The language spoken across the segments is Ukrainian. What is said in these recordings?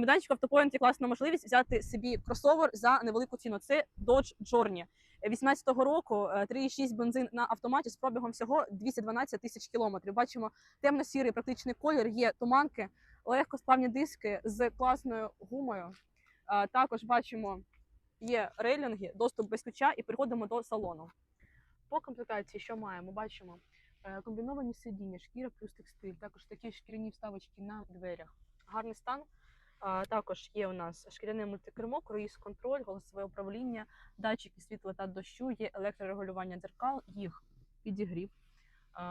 Майданчик автопоінт є класна можливість взяти собі кросовер за невелику ціну. Це Dodge Journey. 18-го року е, 3,6 бензин на автоматі з пробігом всього 212 тисяч кілометрів. Бачимо темно-сірий практичний колір, є туманки, легкосплавні диски з класною гумою. Е, Також бачимо є рейлінги, доступ без ключа і переходимо до салону. По комплектації, що маємо? Бачимо е, комбіновані сидіння, шкіра плюс текстиль, також такі шкіряні вставочки на дверях. Гарний стан. Також є у нас шкіряне мультикермо, круїз контроль, голосове управління, датчики світла та дощу, є електрорегулювання дзеркал, їх підігрів.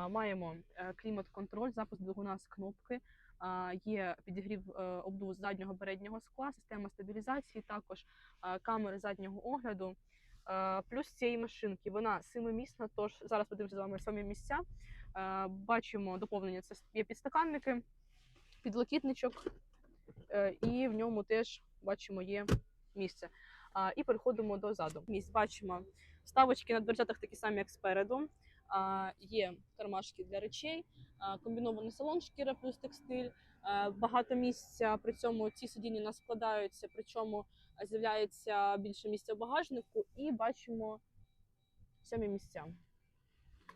Маємо е, клімат-контроль, запуск двигуна з кнопки. Є підігрів е, обдув заднього переднього скла, система стабілізації, також камери заднього огляду. Плюс цієї машинки вона семимісна, тож зараз подивимося з вами самі місця. Бачимо доповнення. Це є підстаканники, підлокітничок, і в ньому теж бачимо є місце. І переходимо до заду. Місць бачимо вставочки на дверцятах такі самі, як спереду. Є кармашки для речей, комбінований салон шкіра плюс текстиль. Багато місця. При цьому ці сидіння нас складаються, причому з'являється більше місця в багажнику, і бачимо самі місця.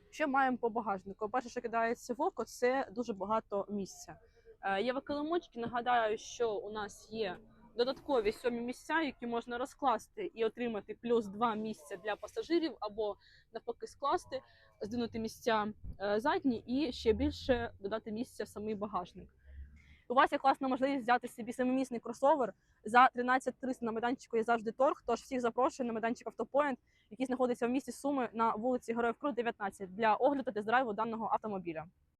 Що маємо по багажнику? Перше, що кидається в око, це дуже багато місця. Е, Є викилимочки. Нагадаю, що у нас є додаткові сьомі місця, які можна розкласти і отримати плюс два місця для пасажирів, або навпаки скласти, здвинути місця е, задні і ще більше додати місця самий багажник. У вас є класна можливість взяти собі семимісний кросовер за 13 300 на майданчику є завжди торг. Тож всіх запрошую на майданчик Автопоінт, який знаходиться в місті Суми на вулиці Героїв Крут, 19, для огляду та тест-драйву даного автомобіля.